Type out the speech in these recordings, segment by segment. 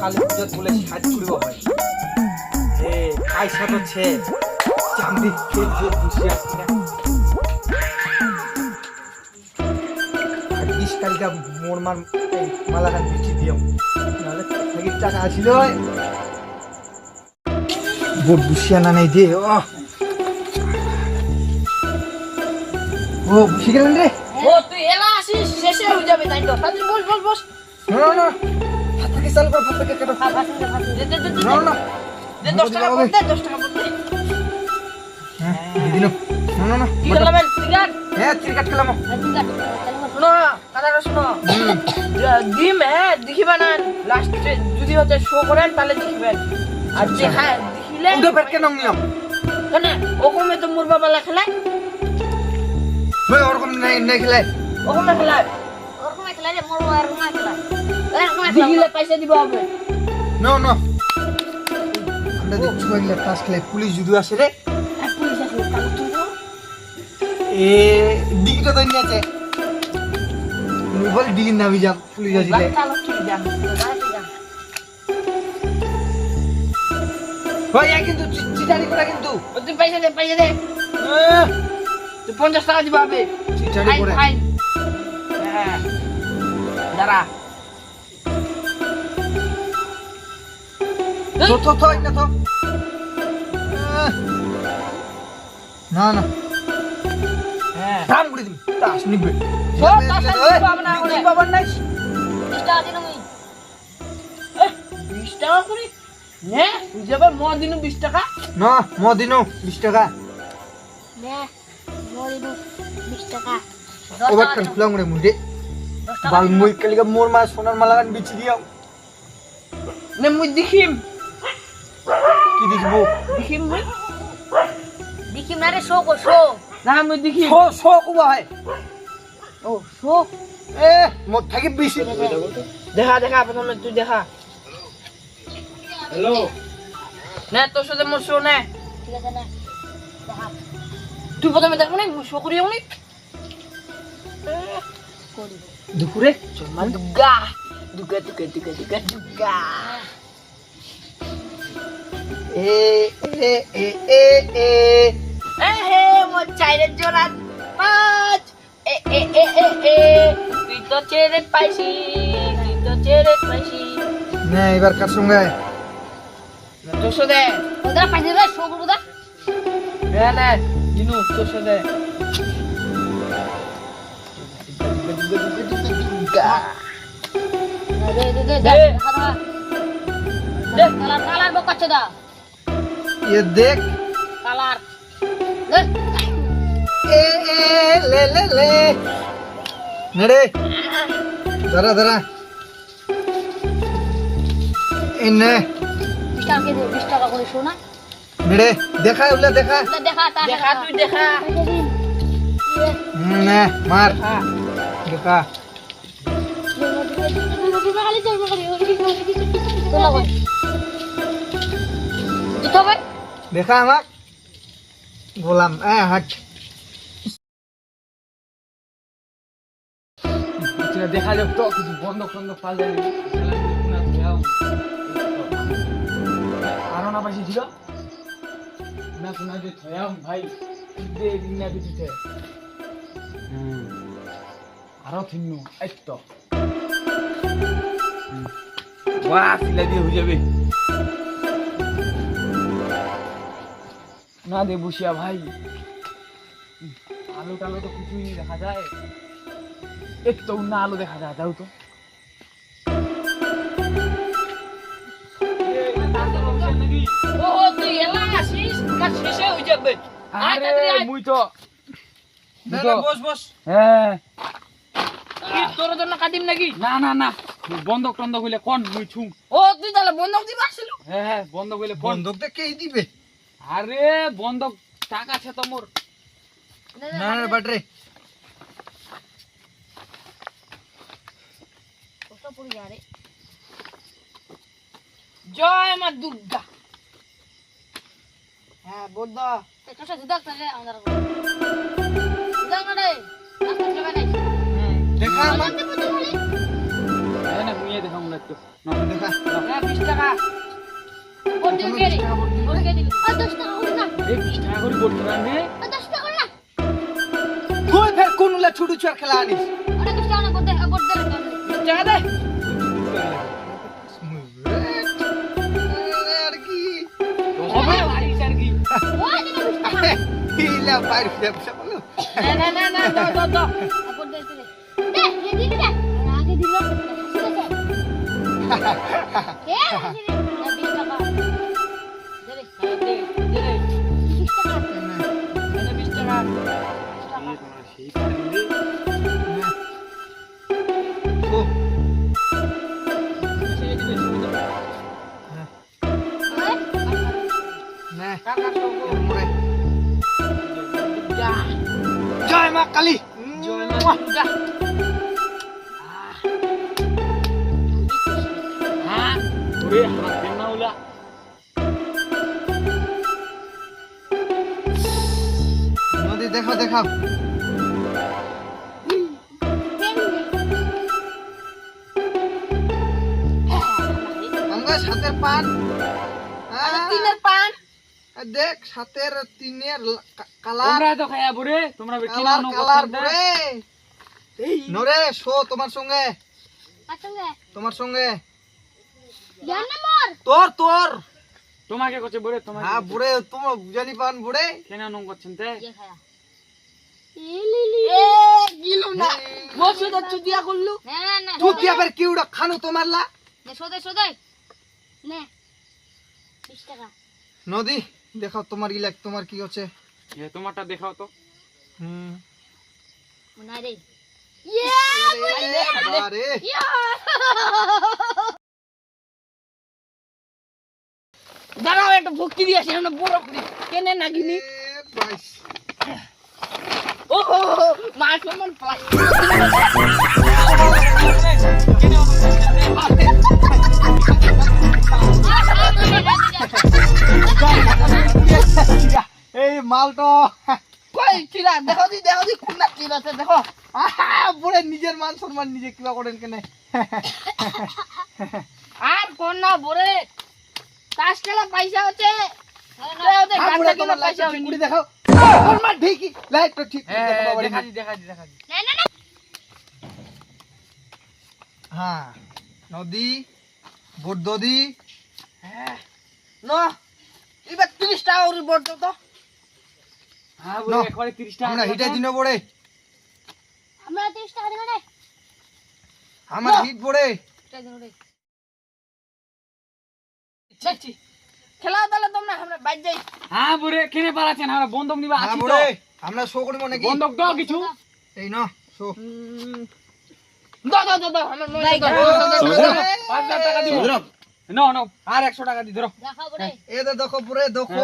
কালী পূজাত বলে সাজ কৰিব হয়। হে পইচাত হচ্ছে চান্দি খেত যে বসে আছে। না বিশ তারিখে মোর মার মালাখান বিচি দিয়াম নাহলে থাকি টাকা আছিল বোট বুসিয়া না নাই দিয়ে ও। ও বুসি গেলেন রে? ও তুই এলা আসিস শেষে হয়ে যাবে তাই তো। বস বস বস। না না। চালু কর হাত থেকে কাটো খা, ভাত দে, ভাত দে, দে, দে, দে, দে। না না দে, দশ টাকা বল দে, দশ টাকা বল দে। হ্যাঁ দিদি না না না না কি করলাম এর? সিগারেট? হ্যাঁ ক্রিকেট খেলাম শোনো, কথাটা শোনো। ডিম হ্যাঁ দেখিবা না লাস্টে যদি হচ্ছে শো করেন তাহলে দেখিবেন আর যে হ্যাঁ দেখিলে উঠে পেট কেন নিয়ম কেন ওকমে তো মোর বাবা লেখলে ভাই ওরকম নাই নাই খেলে। ওকমে খেলায়। দেখিলে পয়সা দিব হবে নো নো আমরা দেখছি এগুলা ক্লাস খেলে পুলিশ যদি আসে রে বল। এ ডিগিটা তো নিয়ে আছে বল ডিগির নামি যাম পুলিশ আসলে। ভাই কিন্তু চিটারি করা কিন্তু তুই পয়সা দে পয়সা দে তুই পঞ্চাশ টাকা দিবা হবে চিটারি করে হ্যাঁ দাঁড়া তো তো এটা তো না না। হ্যাঁ। দাম করে দিবি। তাস নিবে। ও, তাস নিবে বাবা না করে। বাবার নাই। এহ, বিশ টাকা করে। নে তুই যাবে ম দিনু বিশ টাকা। না মদিনো বিশ টাকা। ওবার কান খুলাম রে মুন্ডে। বাল মুই কালিকা মোর মা সোনার মালা নে মুই দেখিম। কি দেখব? দেখিম মুই দেখিম না রে শো কো শো। না মুই দেখিম। শো শো কুবা হয়। ও শো? এ মোর থাকি বেশি দেখা দেখা প্রথমে তুই দেখা। হ্যালো নে তোর সাথে মোর শো নে? ঠিক আছে না? দেখা। তুই প্রথমে দেখো নি? শো করি দুপুরে চলমান দুগা। দুগা দুগা দুগা দুগা দুগা। এ এ এ এ এ হে মোর চাইরে জোড়া পাঁচ এ এ এ এ এ তুই তো চেরে পাইছি তুই তো চেরে পাইছি নে এবার কার সঙ্গে তোর সাথে ওদের পাইছে রে শো করব দা হ্যাঁ না দিনু তোর সাথে দে দে দে দে। দেখা দেখা দে। কালার কালার বকাচ্ছে দা এ দেখ কালার দে এ এ লে লে লে। নে রে দাঁড়া দাঁড়া। এ নে। বিশ টাকা কে দে বিশ টাকা করে শো না দেখা ওলা দেখা। দেখা দেখা। তুই দেখা। নে মার। দেখা। দিতে হবে দেখা আমাক। গোলাম এ হাট। দেখা যাক তো কিছু বন্ধ বন্ধ পালে আরও না পাইছি ছিল? না শোনা যে থয়াম ভাই দে দিনা দিতে আরও থিন্নু এই তো বাহ সিলা দিয়ে হয়ে যাবে। না দে বসিয়া ভাই। আলু টালু তো কিছুই দেখা যায়। একটু না আলু দেখা যায় যাও তো। বন্ধক টন্ধক হইলে কোন মুই ছুম ও তুই তাহলে বন্ধক দিবা হ্যাঁ হ্যাঁ বন্ধক হইলে বন্ধক কে দিবে? আরে বন্ধক টাকা আছে তো মোর। না না বাটরে জয় মা দুর্গা। হ্যাঁ সাথে দেখ তাহলে আমাদের দেখ না রে নাই দেখা। বলে হ্যাঁ না মুইয়ে না দেখা। করে না টাকা। তুই ফের কোন ছুটু ছুয়ার খেলা আনিস না রে জয় মা দুর্গা হ্যাঁ ওরে হাত দেন না ওলা নদী দেখো দেখাও আমরা সাতের পান আর তিনের পান আহ, দেখ সাতের তিনের লা- কা- কালার তোমরা তো খায়া বরে তোমরা বে কিনা কালার নো কালার করছেন বুড়ে নরে শো তোমার সঙ্গে। তোমার সঙ্গে। জান না মোর তোর তোর। তোমাকে কচ্ছে বরে তোমাকে হ্যাঁ বুড়ে তোমার বুঝালি পান বুড়ে? কেনা নো করছেন তে? ইয়ে খায়া ইলিলি এ গিলু না। বসে তো চুদিয়া করলু। না না না তুই কি আবার কি উড়া খানো তোমার লা? নে সোদে সোদে নে। 20 টাকা। নদী দেখাও তোমার ইলাক তোমার কি হচ্ছে? তোমারটা দেখাও তো। হুম। রে। ইয়া আরে আরে ইয়া দাঁড়াও একটা ভক্তি দিয়ে আসি না বড় করি কেনে নাগিনি এ বাইশ। ও হো হো, মা সমান প্লাস এই মাল তো কই চিরা দেখো দি দেখো দি কোন চিরা আছে দেখো। বুড়ে নিজের মান সম্মান নিজে কিবা করেন কেনে। আর কোন না বরে তাস খেলা পয়সা হচ্ছে। হ্যাঁ, ঠিক করে দেখাও ঠিক করে হ্যাঁ দেখাও বাড়ি দেখা। দি দেখা দি দেখা দি না না না। হ্যাঁ নদী ভোট দদি ন এবার তিরিশ টাকা ওর বড় তো হ্যাঁ নাও, বরে একবারে 30 টাকা আমরা হিটে দিন পড়ে। আমরা 30 টাকা দেব রে আমার হিট পড়ে। টাকা দেব রে দেখছি খেলা তাহলে তোমরা আমরা বাইর যাই। হ্যাঁ বরে কেনে পারাছেন আমরা বন্ধক নিবা আছি তো। আমরা শো করিব নাকি? বন্ধক দাও কিছু। এই না শো। দাও দাও দাও দাও আমার দাও টাকা দিব। নো নো আর একশো টাকা দি ধরো। দেখাবো রে এ দেখো পুরে দেখো।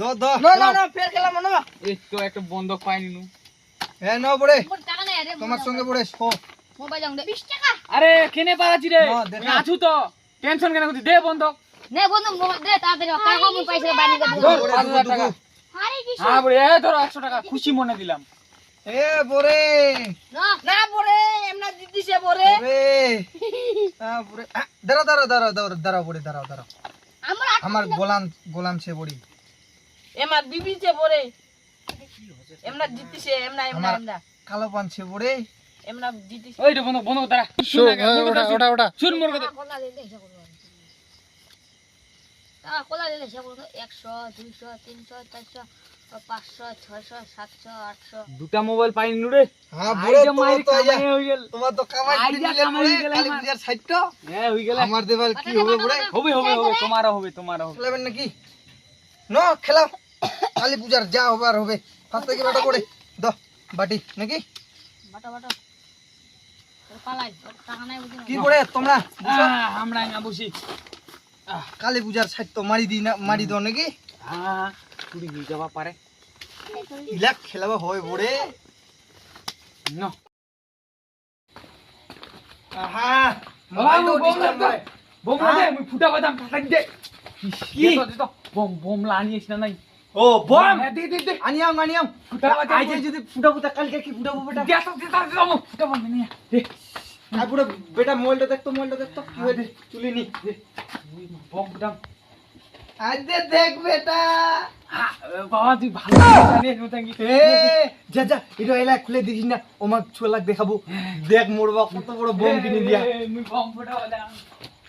দ দ না না না ফের খেলা না। এই তো একটা বন্ধক পাইনি নু এ ন পড়ে। মোর টাকা নাই রে তোমার সঙ্গে পড়ে শো। মোবাইল দাও 20 টাকা। আরে কেনে পারাছি রে? না, দেখা। আমি আছু তো। টেনশন কেন করছিস? দে বন্ধক নে বন্ধু মোবাইল দে তাড়াতাড়ি কার কম পয়সা বানি দে ধর, পড়ে পাঁচ হাজার দুগু, টাকা। আরে কি হ্যাঁ বরে এ ধরো একশো টাকা। খুশি মনে দিলাম। এ না। না এমনা দিদিছে হ্যাঁ দাঁড়াও দাঁড়াও দাঁড়াও দাঁড়াও দাঁড়াও দাঁড়াও দাঁড়াও। আমার আমার গোলাম গোলাম সে বড়ি এমা দিদিছে পরে এমনা জিতিছে এমনা এমনা এমনা। কালো পান সে এমনা জিতিছে। ওই দাঁড়া। শুন কথা শুন। ওটা শুন মোর কথা কোলা দিলে হিসাব করব। কোলা দিলে হিসাব করব। 100 200 300 400 500 600 700 800 দুটা মোবাইল পাইনি নু রে। হ্যাঁ তোমার মাইর তো আমার। হ্যাঁ হই গেল। আমার দেবার কি হবে বুড়ে? হবে হবে হবে। তোমারও হবে তোমারও হবে। খেলাবেন নাকি? ন খেলাও কালী পূজার যা হবে আর হবে। ফার্স্ট থেকে বাটা করে দ বাটি নাকি? কি করে তোমরা? আমরা না বসি কালী পূজার সাইট তো মারি দি না মারি দাও নাকি? হ্যাঁ চুরি নিয়ে যাবা পারে। ইলাক খেলাবা হয় বুড়ে ন। বোম হ্যাঁ? ফুটা বাদাম কাটাই দে। কি? দে তো, দে তো। বোম, বোম লানিস না নাই। ও বম হ্যাঁ, দে, দে, দে। আনিয়াম আনিয়াম ফুটা আইজে বল। যদি ফুটা ফুটা কালকে কি ফুটাবো বেটা দে তো, দে তো, দে তো, আমু। ফুটা বাদাম নিয়ে আয়। দে। তারপরে বেটা মোবাইলটা দেখতো মোবাইলটা দেখতো কি হয়েছে চুলি নি দে। বম ফুটাম আজ দে দেখ বেটা হ্যাঁ, বাবা তুই ভালো জানিস মতাঙ্গি এ যা যা এটা এলা খুলে দেখিস না ওমাক ছোলাক দেখাবো দেখ মোর মোরবা কত বড় বোম কিনে দিয়া মুই বম ফুটাবো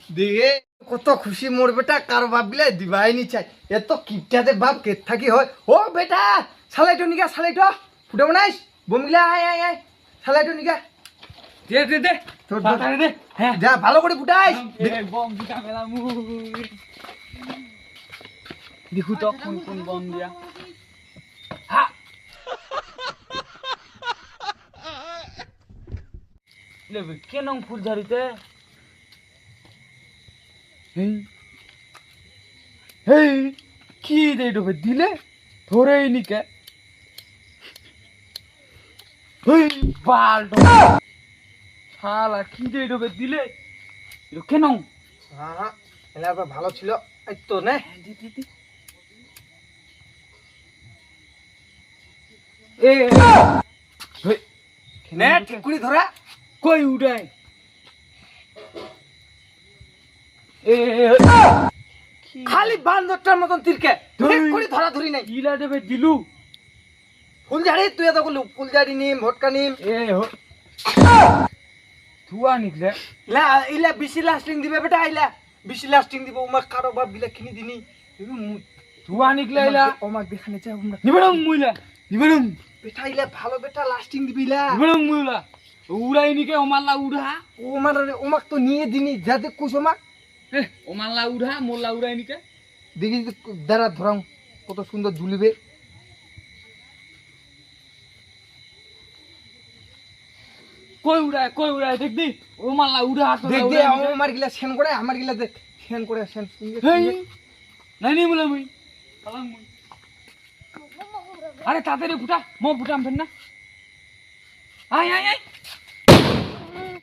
দেখে কত খুশি মোর বেটা কারও বাপ গিলা দিবাই নি চাই। এত কিপটাতে বাপ কে থাকি হয়। ও বেটা সালাইটো নিগা সালাইটো ফুটাবো নাইস বোম গিলা আয় আয় আয়। সালাইটো নিগা। দে দে দে। তোর তাড়াতাড়ি দে। হ্যাঁ যা ভালো করে ফুটাইস বম ফুটাম এলাম দেখু তো কোন কোন বম দিয়া? হ্যাঁ লেবে কেন ফুল ঝাড়িতে হেই কি দে ডোবে দিলে? ধরেই নিকে হেই বালটো। শালা কি দে ডোবে দিলে? কেন হ্যাঁ হ্যাঁ ভালো ছিল এই তো নে দি এ নে ঠিক করে ধরা কই উড়াই এ খালি বান্দরটার মতন তিরকে। করে ধরা ধরি নাই। ইলা দেবে দিলু। ফুল ঝাড়ি তুই এত করলু? ফুল ঝাড়ি নিম ভটকা নিম। এ ধুয়া নিকলে। ইলা ইলা বেশি লাস্টিং দিবে বেটা ইলা। বেশি লাস্টিং দিব ওমাক কারও বাপ গিলা কিনি দিনি। ধুয়া নিকলে ইলা। ওমাক দেখানে চাই আমরা নিবেড়ং মুইলা নিবেড়ং বেটা ইলা ভালো বেটা লাস্টিং দিবি ইলা। নিবেড়ং মুইলা উড়াই নিকে ওমাল্লা উড়া। ওমার ওমাক তো নিয়ে দিনি যাতে কুছ ওমাক এ ওমাল্লা উড়া মোল্লা দেখি দাঁড়া ধরাম কত সুন্দর ঝুলিবে কই উড়াই কই উড়াই দেখ দি ওমাল্লা উড়া তো দেখ দে আমার গিলা সেন করে আমার গিলা দেখ সেন করে সেন। নাই নি বলে মুই। কালাম মুই। আরে তাড়াতাড়ি ফুটা মো ফুটাম ফের না। আয় আয় আয়।